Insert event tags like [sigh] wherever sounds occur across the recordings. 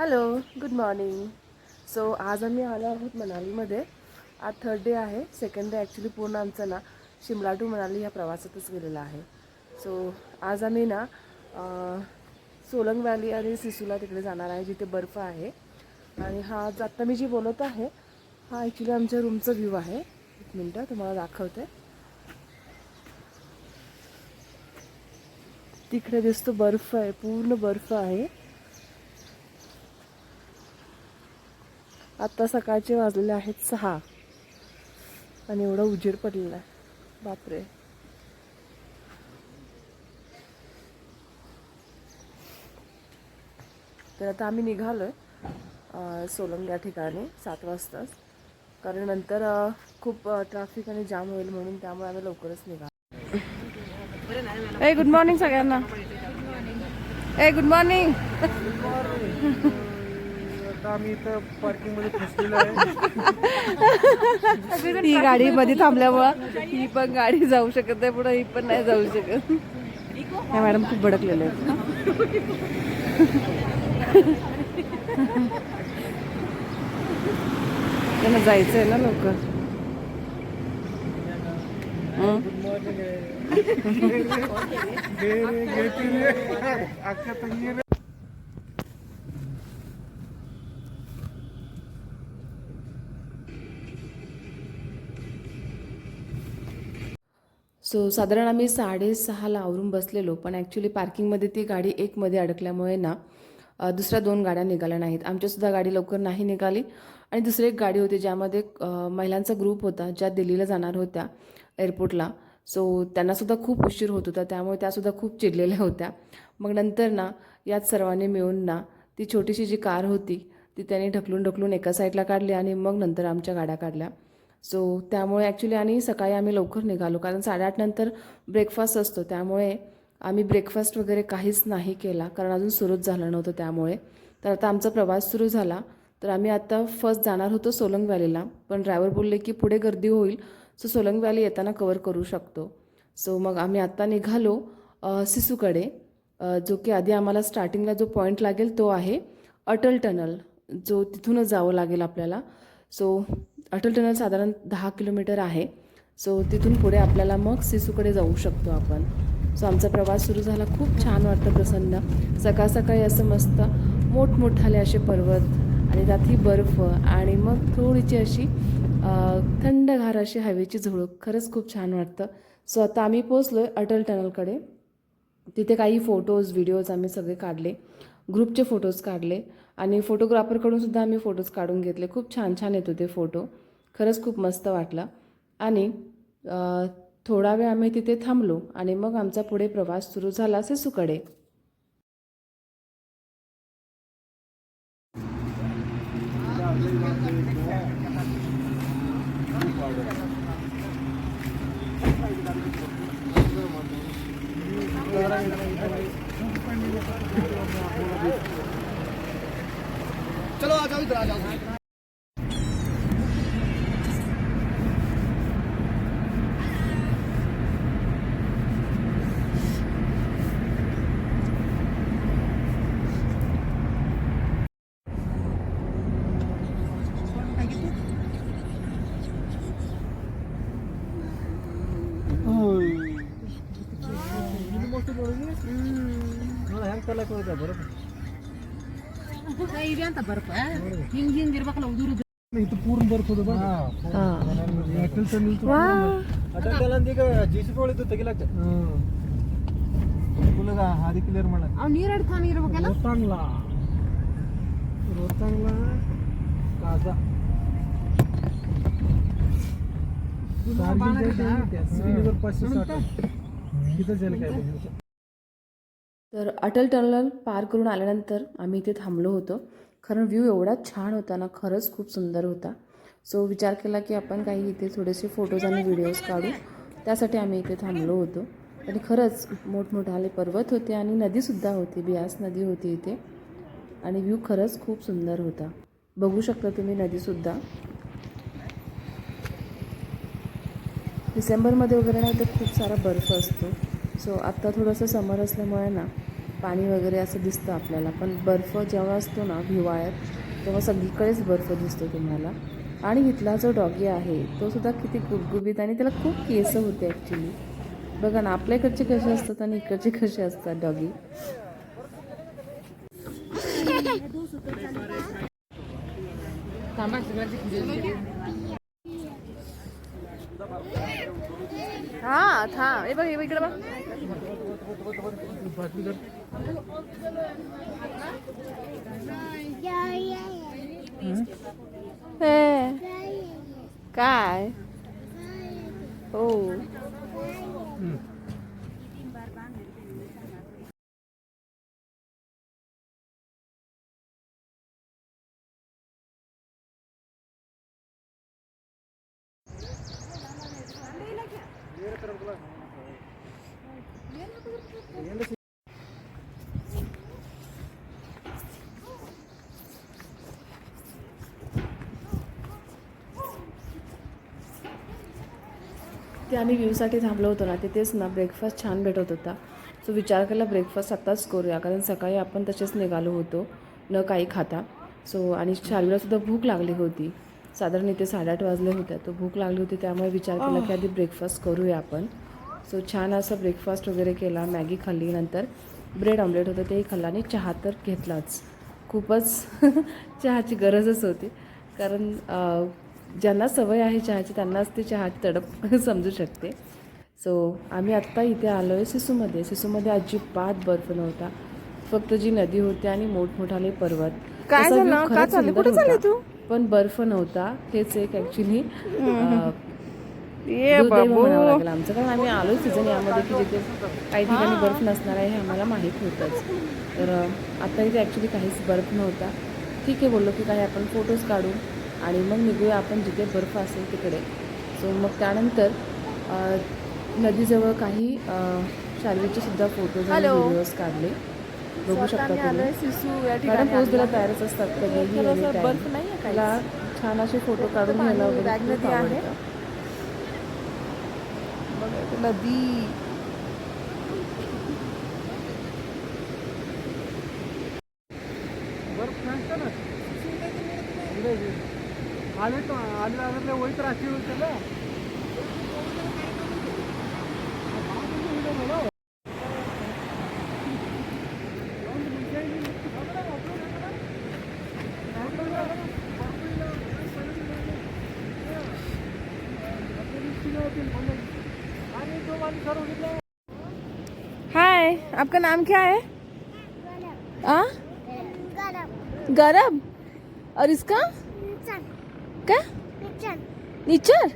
Hello good morning so आज आम्ही आलो आहोत मनालीमध्ये. आज थर्ड डे आहे. सेकंड डे ॲक्च्युली पूर्ण आमचं ना शिमला टू मनाली ह्या प्रवासातच गेलेला आहे. सो आज आम्ही ना सोलंग व्हॅली आणि सिसूला तिकडे जाणार आहे जिथे बर्फ आहे. आणि हा आज आत्ता मी जी बोलत आहे हा ॲक्च्युली आमच्या रूमचा व्ह्यू आहे. एक मिनटं तुम्हाला दाखवते. तिकडे दिसतो बर्फ आहे पूर्ण बर्फ आहे. आत्ता सकाळचे वाजलेले आहेत सहा. आणि एवढा उजेड पडलेला आहे. बापरे. तर आता आम्ही निघालो आहे सोलंग या ठिकाणी सात वाजताच कारण नंतर खूप ट्रॅफिक आणि जाम होईल म्हणून त्यामुळे आम्ही लवकरच निघालो. ए गुड मॉर्निंग सगळ्यांना. ए गुड मॉर्निंग आता आम्ही इथं पार्किंगमध्ये फसलेलो आहे. [laughs] ही गाडी मध्ये थांबल्यामुळं ही पण गाडी जाऊ शकत नाही पुढे ही पण नाही जाऊ शकत. ह्या मॅडम खूप भडकलेल्या आहेत. [laughs] त्यांना जायचं आहे ना लवकर. हं? [laughs] गुड सो साधारण आम्ही साडेसहाला आवरून बसलेलो पण ॲक्च्युली पार्किंगमध्ये ती गाडी एकमध्ये अडकल्यामुळे ना दुसऱ्या दोन गाड्या निघाल्या नाहीत. आमच्यासुद्धा गाडी लवकर नाही निघाली. आणि दुसरी एक गाडी होती ज्यामध्ये महिलांचा ग्रुप होता ज्या दिल्लीला जाणार होत्या एअरपोर्टला सो त्यांनासुद्धा खूप उशीर होत होता त्यामुळे त्यासुद्धा खूप चिडलेल्या होत्या. मग नंतर ना यात सर्वांनी मिळून ना ती छोटीशी जी कार होती ती त्यांनी ढकलून ढकलून एका साईडला काढली आणि मग नंतर आमच्या गाड्या काढल्या. सो त्यामुळे ॲक्च्युली आणि सकाळी आम्ही लवकर निघालो. कारण साडेआठनंतर ब्रेकफास्ट असतो. त्यामुळे आम्ही ब्रेकफास्ट वगैरे काहीच नाही केला. कारण अजून सुरूच झालं नव्हतं त्यामुळे. तर आता आमचा प्रवास सुरू झाला. तर आम्ही आता फर्स्ट जाणार होतो सोलंग व्हॅलीला पण ड्रायव्हर बोलले की पुढे गर्दी होईल. सो सोलंग व्हॅली येताना कवर करू शकतो. सो मग आम्ही आत्ता निघालो सिसूकडे. जो की आधी आम्हाला स्टार्टिंगला जो पॉईंट लागेल तो आहे अटल टनल जो तिथूनच जावं लागेल आपल्याला. सो अटल टनल साधारण दहा किलोमीटर आहे. सो तिथून पुढे आपल्याला मग सिसूकडे जाऊ शकतो आपण. सो आमचा प्रवास सुरू झाला. खूप छान वाटतं प्रसन्न. सकाळ सकाळी असं मस्त मोठमोठाले असे पर्वत आणि त्यातही बर्फ आणि मग थोडीशी अशी थंडगार अशी हवेची झुळूक. खरंच खूप छान वाटतं. सो आता आम्ही पोचलो आहे अटल टनलकडे. तिथे काही फोटोज व्हिडिओज आम्ही सगळे काढले. ग्रुपचे फोटोज काढले. आणि फोटोग्राफरकडून सुद्धा आम्ही फोटोज काढून घेतले. खूप छान छान येत होते फोटो खरंच खूप मस्त वाटला. आणि थोडा वेळ आम्ही तिथे थांबलो आणि मग आमचा पुढे प्रवास सुरू झाला सिसूकडे. Mm. इधर आ जाओ Ini mau tuh baru ini. Nah, yang kalau kalau udah berapa? ಇದೆ ಅಂತ ಬರ್ಪ ಹಿಂಗ್ ಹಿಂಗ್ ಇರ್ಬೇಕಲ್ಲ ಉದುರು ಇದು ಪೂರ್ಣ ಹಾದಿ ಕ್ಲಿಯರ್ ಮಾಡಕ್ ಅವ್ ನೀರ್ ಅಡ್ತಾನ ಇರ್ಬೇಕಲ್ಲ? ರೊತ್ತಂಗ್ಲ ಜಲಕಾಯಿ तर अटल टनल पार करून आल्यानंतर आम्ही इथे थांबलो होतो. कारण व्ह्यू एवढा छान होता ना खरंच खूप सुंदर होता. सो विचार केला की आपण काही इथे थोडेसे फोटोज आणि व्हिडिओज काढू. त्यासाठी आम्ही इथे थांबलो होतो. आणि खरंच मोठमोठाले पर्वत होते आणि नदीसुद्धा होती बियास नदी होती इथे. आणि व्ह्यू खरंच खूप सुंदर होता. बघू शकता तुम्ही नदीसुद्धा. डिसेंबरमध्ये वगैरे नाही तर खूप सारा बर्फ असतो. सो आत्ता थोडंसं समर असल्यामुळे ना पाणी वगैरे असं दिसतं आपल्याला. पण बर्फ जेव्हा असतो ना हिवाळ्यात तेव्हा सगळीकडेच बर्फ दिसतो तुम्हाला. आणि इथला जो डॉगी आहे तो सुद्धा किती गुबगुबीत आणि त्याला खूप केस होते ॲक्च्युली बघा ना आपल्या इकडचे कसे असतात आणि इकडचे कसे असतात डॉगी. हा थांब. हे बघ हे बघ इकडे बघ. काय? हो. ते आम्ही व्ह्यूसाठी थांबलो होतो ना तिथेच ना ब्रेकफास्ट छान भेटत होता. सो विचार केला ब्रेकफास्ट आत्ताच करूया कारण सकाळी आपण तसेच निघालो होतो न काही खाता. सो आणि शार्वीला भूक लागली होती. साधारण इथे साडेआठ वाजले होते. तो भूक लागली होती त्यामुळे विचार केला की आधी ब्रेकफास्ट करूया आपण. सो छान असं ब्रेकफास्ट वगैरे केला मॅगी खाल्ली नंतर ब्रेड ऑमलेट होतं तेही खाल्लं आणि चहा तर घेतलाच. खूपच [laughs] चहाची गरजच होती. कारण ज्यांना सवय आहे चहाची त्यांनाच ती चहाची तडप [laughs] समजू शकते. सो आम्ही आत्ता इथे आलो आहे सिसूमध्ये. सिसूमध्ये अजिबात बर्फ नव्हता. फक्त जी नदी होती आणि मोठमोठाले पर्वत. काय झालं? तू? पण बर्फ नव्हता हेच एक ॲक्च्युली ये लागेल आमचं. कारण आम्ही आलो सीझन यामध्ये की जिथे काही ठिकाणी बर्फ नसणार आहे हे आम्हाला माहीत होतंच. तर आता इथे ॲक्च्युली काहीच बर्फ नव्हता. ठीक आहे बोललो की काही आपण फोटोज काढू आणि मग निघूया आपण जिथे बर्फ असेल तिकडे. सो मग त्यानंतर नदीजवळ काही अं, शार्वीचे सुद्धा फोटोज आणि. व्हिडिओज काढले. बघू शकता तुम्ही. सिसू या मॅडम ठिकाणी पोस्ट द्यायला तयारच असतात कधीही काहीच. मला छान असे फोटो काढून घ्यायला वगैरे नदी आले तो आले आले वहीत राखी होते ना. आपका नाम क्या है? आ? गरम। और इसका? क्या? नीचर?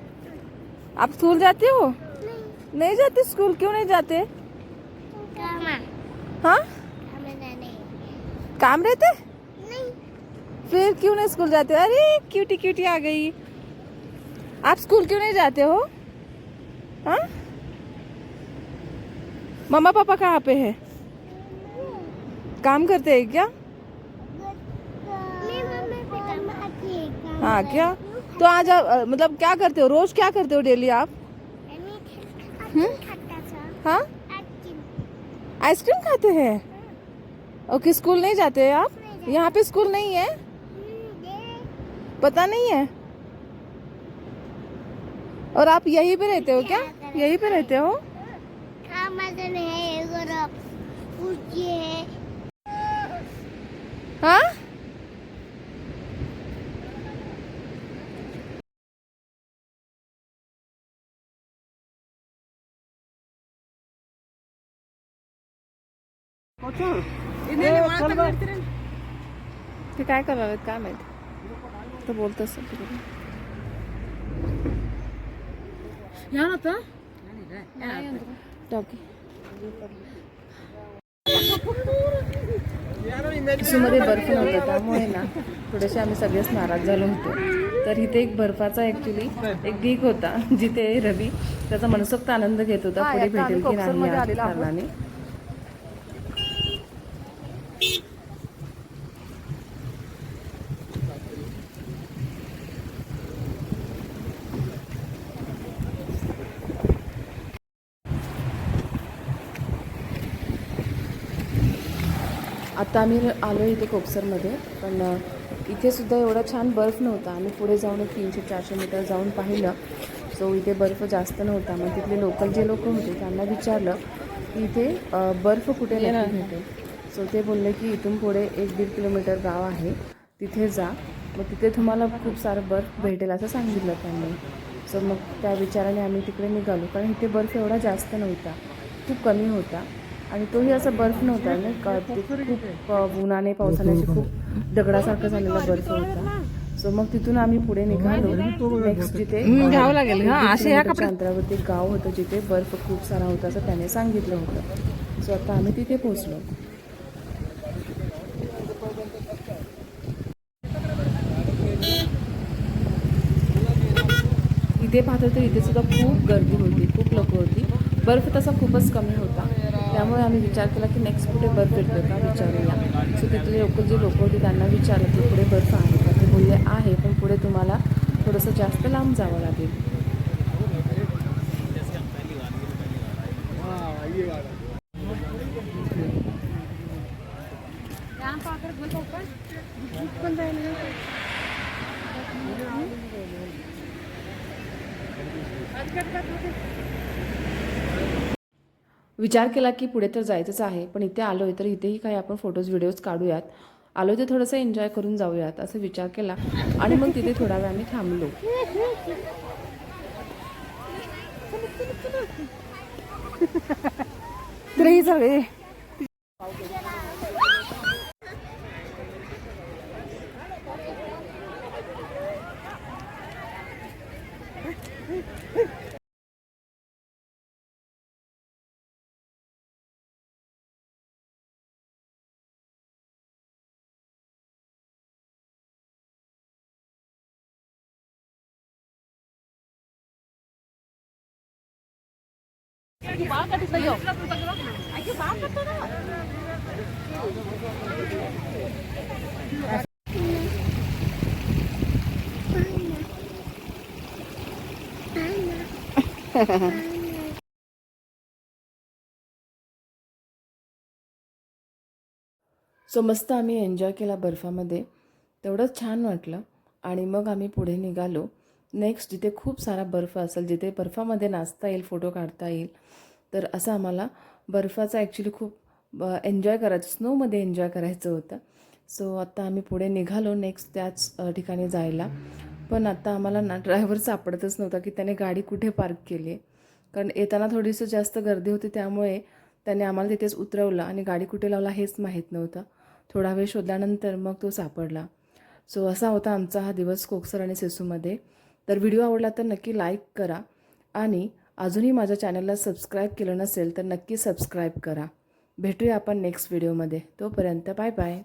आप स्कूल जाते हो? नहीं। नहीं जाते स्कूल? क्यों नहीं जाते? हाँ। काम रहते नहीं। फिर क्यों नहीं स्कूल जाते? अरे क्यूटी क्यूटी आ गई। आप स्कूल क्यों नहीं जाते हो? हाँ? मम्मा पापा कहाँ पे है? काम करते हैं क्या? हाँ क्या? तो आज आप मतलब क्या करते हो? रोज क्या करते हो डेली आप? हाँ? आइसक्रीम। खाते हैं? ओके स्कूल नहीं जाते हैं आप? यहाँ पे स्कूल नहीं है? पता नहीं है? और आप यहीं पे रहते हो क्या यहीं पे रहते हो? हाँ ते काय आहेत काय माहीत? तर बोलत असेल या ना तर डॉगी मध्ये बर्फ नव्हता त्यामुळे ना थोडेसे आम्ही सगळेच नाराज झालो होतो. तर इथे एक बर्फाचा ॲक्च्युली एक ढीक होता जिथे रवी त्याचा मनसोक्त आनंद घेत होता पुढे भेटेल की नाही कोकसरमध्ये या आलेलो आहोत. कारणाने आता आम्ही आलो इथे कोकसरमध्ये पण अ, इथे सुद्धा एवढा छान बर्फ नव्हता. आम्ही पुढे जाऊन एक तीनशे चारशे मीटर जाऊन पाहिलं. सो इथे बर्फ जास्त नव्हता. मग तिथले लोकल जे लोक होते त्यांना विचारलं की इथे बर्फ कुठे भेटेल? सो ते बोलले की इथून पुढे एक दीड किलोमीटर गाव आहे. तिथे जा. मग तिथे तुम्हाला खूप सारं बर्फ भेटेल असं सांगितलं त्यांनी. सो मग त्या विचाराने आम्ही तिकडे निघालो. कारण इथे बर्फ एवढा जास्त नव्हता. खूप कमी होता. आणि तोही असा बर्फ नव्हता ना का? खूप उन्हाने पावसाने असे खूप दगडासारखं झालेला बर्फ होता. सो मग तिथून आम्ही पुढे निघालो. नेक्स्ट जिथे हम्म, घ्यावं लागेल. हा, अंतरावरती गाव होतं जिथे बर्फ खूप सारा होता असं त्याने सांगितलं होतं. सो आता आम्ही तिथे पोहोचलो. इथे पाहतो तर इथे सुद्धा खूप गर्दी होती खूप लोक होती. बर्फ तसा खूपच कमी होता. त्यामुळे आम्ही विचार केला की नेक्स्ट कुठे बर्फ भेटतो का विचारूया. सो तिथले लोक जे लोक होते त्यांना विचारलं की पुढे बर्फ आहे का? ते बोलले आहे पण पुढे तुम्हाला थोडंसं जास्त लांब जावं लागेल. विचार केला की पुढे तर जायचंच आहे पण इथे आलो आहे तर इथेही काही आपण फोटोज व्हिडिओज काढूयात. आलो ते थोडंसं एन्जॉय करून जाऊयात असं विचार केला. आणि मग तिथे थोडा वेळ आम्ही थांबलो. [laughs] तरी सगळे. सो मस्त आम्ही एन्जॉय केला बर्फामध्ये. तेवढंच छान वाटलं. आणि मग आम्ही पुढे निघालो. नेक्स्ट जिथे खूप सारा बर्फ असेल जिथे बर्फामध्ये नाचता येईल फोटो काढता येईल तर असं आम्हाला बर्फाचा ॲक्च्युली खूप एन्जॉय करायचं स्नोमध्ये एन्जॉय करायचं होतं. सो आता आम्ही पुढे निघालो नेक्स्ट त्याच ठिकाणी जायला. पण आता आम्हाला ना ड्रायव्हर सापडतच नव्हता की त्याने गाडी कुठे पार्क केली आहे. कारण येताना थोडीसं जास्त गर्दी होती त्यामुळे त्याने आम्हाला तिथेच उतरवलं आणि गाडी कुठे लावला हेच माहीत नव्हतं. थोडा वेळ शोधल्यानंतर मग तो सापडला. सो असा होता आमचा हा दिवस कोकसर आणि सेसूमध्ये तर व्हिडिओ आवडला तर नक्की लाईक करा आणि अजूनही माझ्या चॅनलला सबस्क्राईब केलं नसेल तर नक्की सबस्क्राईब करा. भेटूया आपण नेक्स्ट व्हिडिओमध्ये. तोपर्यंत बाय बाय.